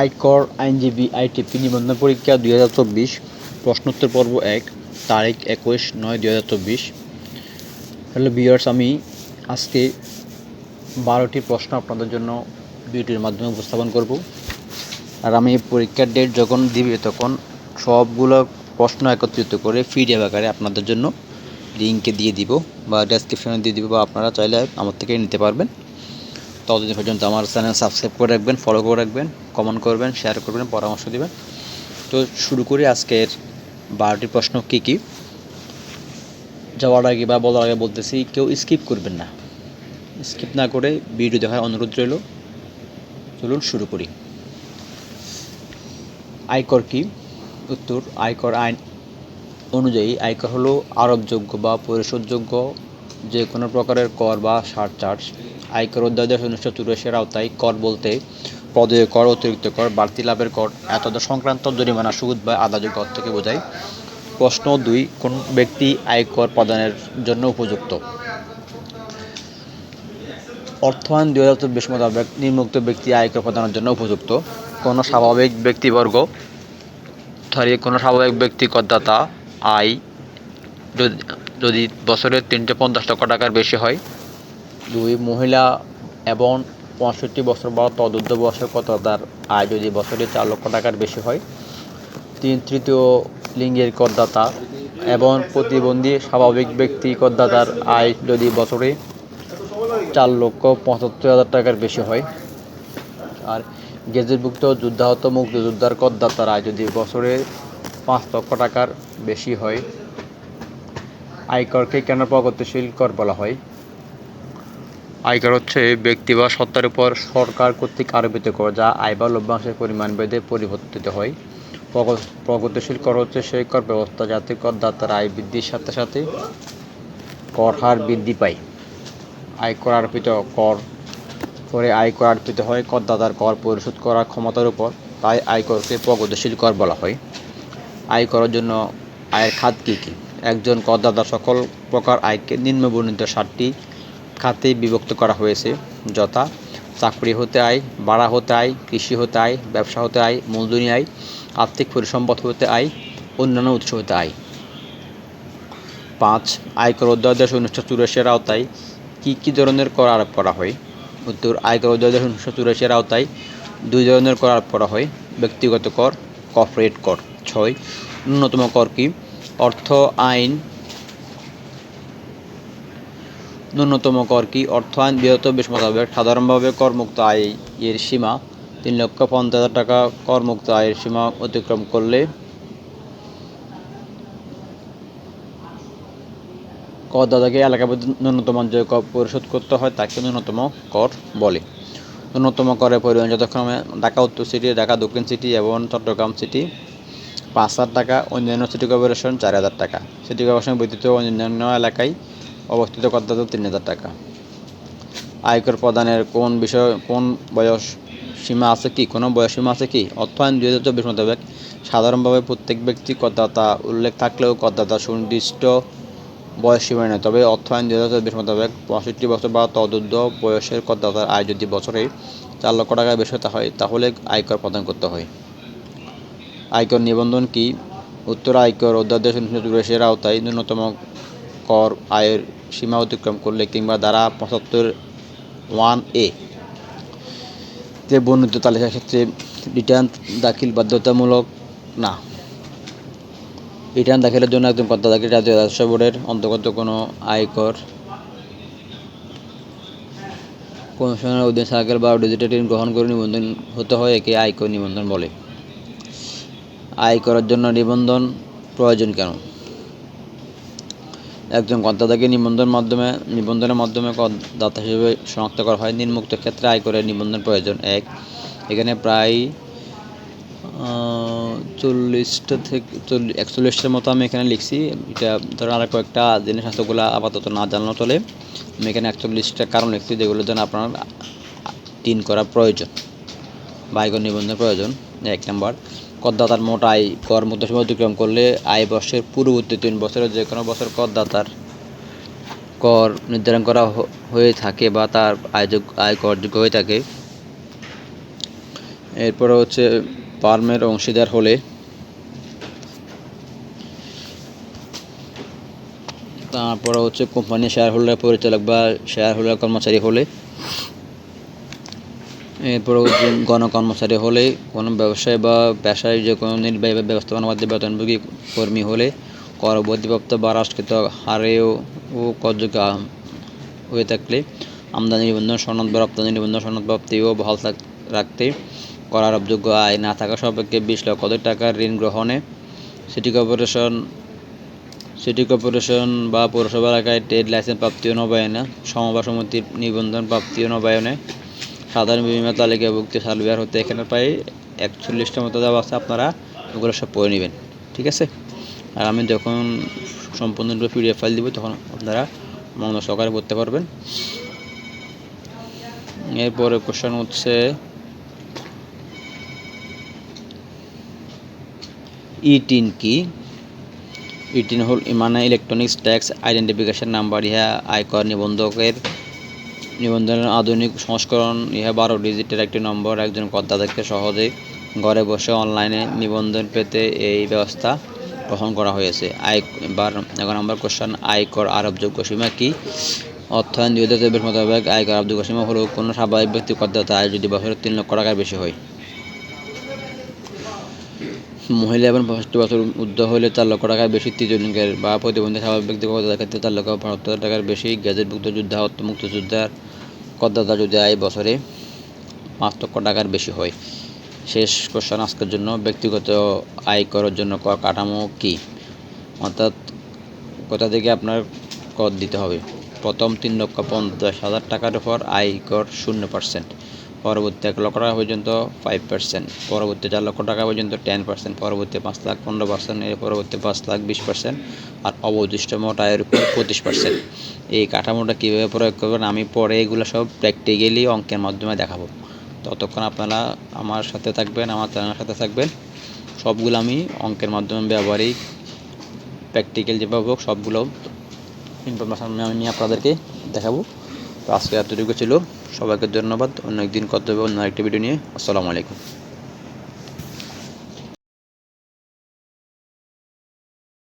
আয়কর আইনজীবী আইটিপি নিবন্ধন পরীক্ষা দুই হাজার চব্বিশ, প্রশ্নোত্তর পর্ব এক, তারিখ একুশ নয় দুই হাজার চব্বিশ। হ্যালো বিয়ার্স আমি আজকে বারোটি প্রশ্ন আপনাদের জন্য ভিডিওর মাধ্যমে উপস্থাপন করব। আর আমি পরীক্ষার ডেট যখন দিবে তখন সবগুলো প্রশ্ন একত্রিত করে পিডিএফ আকারে আপনাদের জন্য লিঙ্কে দিয়ে দিব বা ডেসক্রিপশনে দিয়ে দিব বা আপনারা চাইলে আমার থেকে নিতে পারবেন। ততদিন পর্যন্ত আমার চ্যানেল সাবস্ক্রাইব করে রাখবেন ফলো করে রাখবেন কমেন্ট করবেন শেয়ার করবেন, পরামর্শ দেবেন। তো শুরু করি আজকের বারোটি প্রশ্ন কী কী? যাওয়ার আগে বা বলার আগে বলতেছি, কেউ স্কিপ করবেন না। স্কিপ না করে ভিডিও দেখার অনুরোধ রইল। চলুন শুরু করি। আয়কর কি? উত্তর, আয়কর আইন অনুযায়ী আয়কর হলো আরোপযোগ্য বা পরিশোধযোগ্য যে কোনো প্রকারের কর বা সারচার্জ আয়কর অধ্যাদেশ উনিশশো চুরাশির আওতায় কর বলতে প্রদেয় কর, অতিরিক্ত কর, বাড়তি লাভের কর এতদ সংক্রান্ত জরিমানা, সুদ বা আদায় কর থেকে বোঝায়। প্রশ্ন দুই, কোন ব্যক্তি আয়কর প্রদানের জন্য উপযুক্ত? অর্থায়ন দুই হাজার চব্বিশ মোতাবেক নিম্নোক্ত ব্যক্তি আয়কর প্রদানের জন্য উপযুক্ত। কোনো স্বাভাবিক ব্যক্তিবর্গ, সরি, কোনো স্বাভাবিক ব্যক্তি করদাতা আয় যদি বছরের তিনটে পঞ্চাশ লক্ষ টাকার বেশি হয় দুই মহিলা এবং পঁয়ষট্টি বছর বা তদুর্ধ বয়সের করদাতার আয় যদি বছরে চার লক্ষ টাকার বেশি হয়, তিন তৃতীয় লিঙ্গের করদাতা এবং প্রতিবন্ধী স্বাভাবিক ব্যক্তি করদাতার আয় যদি বছরে চার লক্ষ পঁচাত্তর হাজার টাকার বেশি হয়। আর গেজেটভুক্ত যুদ্ধাহত মুক্তিযোদ্ধার করদাতার আয় যদি বছরে পাঁচ লক্ষ টাকার বেশি হয়, আয়করকে কেন প্রগতিশীল কর বলা হয়? আয়কর হচ্ছে ব্যক্তি বা সত্তার উপর সরকার কর্তৃক আরোপিত কর, যা আয় বা লভ্যাংশের পরিমাণ বেঁধে পরিবর্তিত হয়। প্রগ- প্রগতিশীল কর হচ্ছে সেই কর ব্যবস্থা যাতে করদাতার আয় বৃদ্ধির সাথে সাথে কর হার বৃদ্ধি পায়। আয়কর আরোপিত কর করে আয়কর আরোপিত হয় করদাতার কর পরিশোধ করার ক্ষমতার উপর, তাই আয়করকে প্রগতিশীল কর বলা হয়। আয় করার জন্য আয়ের খাত কী কী? একজন করদাতা সকল প্রকার আয়কে নিম্নবর্ণিত সাতটি খাতে বিভক্ত করা হয়েছে। যথা চাকরি হতে আয়, ভাড়া হতে আয়, কৃষি হতে আয়, ব্যবসা হতে আয় মূলধনী আয়, আর্থিক পরিসম্পদ হতে আয়, অন্যান্য উৎস হতে আয়। পাঁচ, আয়কর অধ্যাদেশ উনিশশো চুরাশির আওতায় কী কী ধরনের কর আরোপ করা হয়? উত্তর, আয়কর অধ্যাদেশ উনিশশো চুরাশির আওতায় দুই ধরনের কর আরোপ করা হয়, ব্যক্তিগত কর কর্পোরেট কর। ছয়, ন্যূনতম কর কি? অর্থ, আইন ন্যূনতম কর কি? অর্থ আইন বৃহত্তর মোতাবেক সাধারণভাবে করমুক্ত আয় এর সীমা তিন লক্ষ পঞ্চাশ হাজার টাকা। করমুক্ত আয়ের সীমা অতিক্রম করলে করদাতাকে এলাকা ন্যূনতম যে কর পরিশোধ করতে হয়, তাকে ন্যূনতম কর বলে। ন্যূনতম করের পরিমাণ যথাক্রমে ঢাকা, উত্তর সিটি, ঢাকা, দক্ষিণ সিটি এবং চট্টগ্রাম সিটি পাঁচ হাজার টাকা, অন্যান্য সিটি কর্পোরেশন চার হাজার টাকা। সিটি কর্পোরেশন ব্যতীত অন্যান্য এলাকায় অবস্থিত করদাতা তিন হাজার টাকা। আয়কর প্রদানের কোন বিষয়, কোন বয়স সীমা আছে কি, কোনো বয়স সীমা আছে কি? অর্থায়ন দুই হাজার চব্বিশ মোতাবেক সাধারণভাবে প্রত্যেক ব্যক্তি করদাতা উল্লেখ থাকলেও করদাতা সুনির্দিষ্ট বয়স সীমা নেই তবে অর্থ অর্থায়ন দুই হাজার চব্বিশ মোতাবেক পঁয়ষট্টি বছর বা তদুর্ধ বয়সের করদাতার আয় যদি বছরে চার লক্ষ টাকার বেশি হয়, তাহলে আয়কর প্রদান করতে হয়। আয়কর নিবন্ধন কি? উত্তর আয়কর অধ্যাদেশ উনিশশো চুরাশির আওতায় ন্যূনতম কর আয়ের সীমা অতিক্রম করলে কিংবা দ্বারা পঁচাত্তর ওয়ান এ তে বর্ণিত তালিকার ক্ষেত্রে রিটার্ন দাখিল বাধ্যতামূলক না। রিটার্ন দাখিলের জন্য একজন করদাতাকে জাতীয় রাজস্ব বোর্ডের অন্তর্গত কোনো আয়কর কমিশনের অধীন সার্কেল বা ডিজিটাল ঋণ গ্রহণ করে নিবন্ধন হতে হয়, একে আয়কর নিবন্ধন বলে। আয় করার জন্য নিবন্ধন প্রয়োজন কেন? একজন করদাতাকে নিবন্ধন মাধ্যমে, নিবন্ধনের মাধ্যমে করদাতা হিসেবে শনাক্ত করা হয়। নিম্নোক্ত ক্ষেত্রে আয়করের নিবন্ধন প্রয়োজন এক। এখানে প্রায় চল্লিশটা থেকে চল্লিশ একচল্লিশটার মতো আমি এখানে লিখছি। এটা ধরেন আর কয়েকটা জিনিস আছে, ওগুলো আপাতত না জানানো চলে। আমি এখানে একচল্লিশটা কারণ লিখছি, যেগুলোর জন্য আপনার তিন করা প্রয়োজন বা আয়কর নিবন্ধন প্রয়োজন। এক নম্বর। করদাতার মোট আয় কর মুক্ত সীমা অতিক্রম করলে আয় বর্ষের পূর্ববর্তী তিন বছরের যে কোনো বছর করদাতার কর নির্ধারণ করা হয়ে থাকে বা তার আয়যোগ্য আয় করযোগ্য হয়ে থাকে। এরপরে হচ্ছে ফার্মের অংশীদার হলে তারপরে হচ্ছে কোম্পানির শেয়ার হোল্ডার পরিচালক বা শেয়ার হোল্ডার কর্মচারী হলে এরপরে গণকর্মচারী হলে, কোনো ব্যবসায় বা পেশায় যে কোনো নির্বাহী বা ব্যবস্থাপনা বাদে বেতনভোগী কর্মী হলে কর অধিপ্রাপ্ত বা রাষ্ট্রকৃত হারেও ও করযোগ্য হয়ে থাকলে আমদানি নিবন্ধন সনদ বা রপ্তানি নিবন্ধন সনদ প্রাপ্তিও বহাল থাক- রাখতে কর আরোপযোগ্য আয় না থাকা সাপেক্ষে বিশ লক্ষ টাকার ঋণ গ্রহণে সিটি কর্পোরেশন সিটি কর্পোরেশন বা পৌরসভা এলাকায় ট্রেড লাইসেন্স প্রাপ্তি ও নবায়নে সমবায় সমিতির নিবন্ধন প্রাপ্তি ও নবায়নে সাধারণ বিমা তালিকাভুক্ত সার্ভিয়ার হতে এখানে প্রায় একচল্লিশটা মতো দেওয়া আছে আপনারা, ওগুলো সব পড়ে নেবেন, ঠিক আছে? আর আমি যখন সম্পূর্ণরূপে পিডিএফ ফাইল দিব, তখন আপনারা মন সহকারে পড়তে পারবেন। এরপরে কোশ্চেন হচ্ছে ইটিন কি? ইটিন হল মানে ইলেকট্রনিক্স ট্যাক্স আইডেন্টিফিকেশন নাম্বার ইহা আয়কর নিবন্ধকের নিবন্ধনের আধুনিক সংস্করণ, ইহা বারো ডিজিটের একটি নম্বর। একজন করদাতাকে সহজেই ঘরে বসে অনলাইনে নিবন্ধন পেতে এই ব্যবস্থা গ্রহণ করা হয়েছে। আয় এখন নম্বর কোশ্চেন আয়কর আরোপযোগ্য সীমা কি? অর্থায়ন দুই হাজার চব্বিশ মোতাবেক আয়কর আরোপযোগ্য সীমা হলো কোনো স্বাভাবিক ব্যক্তি করদাতা আয় যদি বছরে তিন লক্ষ টাকার বেশি হয়। মহিলা এবং পঁয়ষট্টি বছর ঊর্ধ্ব হলে চার লক্ষ টাকার বেশি তৃতীয়লিঙ্গের বা প্রতিবন্ধী স্বাভাবিক ব্যক্তি ক্ষেত্রে চার লক্ষ হাজার টাকার বেশি গ্যাজেটভুক্ত যোদ্ধা মুক্তিযোদ্ধার করদাতা যদি আয় বছরে পাঁচ লক্ষ টাকার বেশি হয়, শেষ কোশ্চেন আজকের জন্য। ব্যক্তিগত আয় করার জন্য কর কাঠামো কী? অর্থাৎ কোথা থেকে আপনার কর দিতে হবে? প্রথম তিন লক্ষ পঞ্চাশ হাজার টাকার উপর আয় কর শূন্য পার্সেন্ট পরবর্তী এক লক্ষ টাকা পর্যন্ত ফাইভ পার্সেন্ট পরবর্তী চার লক্ষ টাকা পর্যন্ত টেন পার্সেন্ট পরবর্তী পাঁচ লাখ, পনেরো পার্সেন্ট এর পরবর্তী পাঁচ লাখ, বিশ পার্সেন্ট আর অবশিষ্ট মোট আয়ের উপর পঁচিশ পার্সেন্ট এই কাঠামোটা কীভাবে প্রয়োগ করবেন আমি পরে এগুলো সব প্র্যাকটিক্যালি অঙ্কের মাধ্যমে দেখাবো। ততক্ষণ আপনারা আমার সাথে থাকবেন, আমার চ্যানেলের সাথে থাকবেন। সবগুলো আমি অঙ্কের মাধ্যমে ব্যবহারিক প্র্যাকটিক্যাল যেভাবে হোক সবগুলো ইনফরমেশান আমি আপনাদেরকে দেখাবো। তো আজকে এতটুকু ছিল। সবাইকে ধন্যবাদ। অন্য একদিন কত হবে, অন্য একটি ভিডিও নিয়ে। আসসালামু আলাইকুম।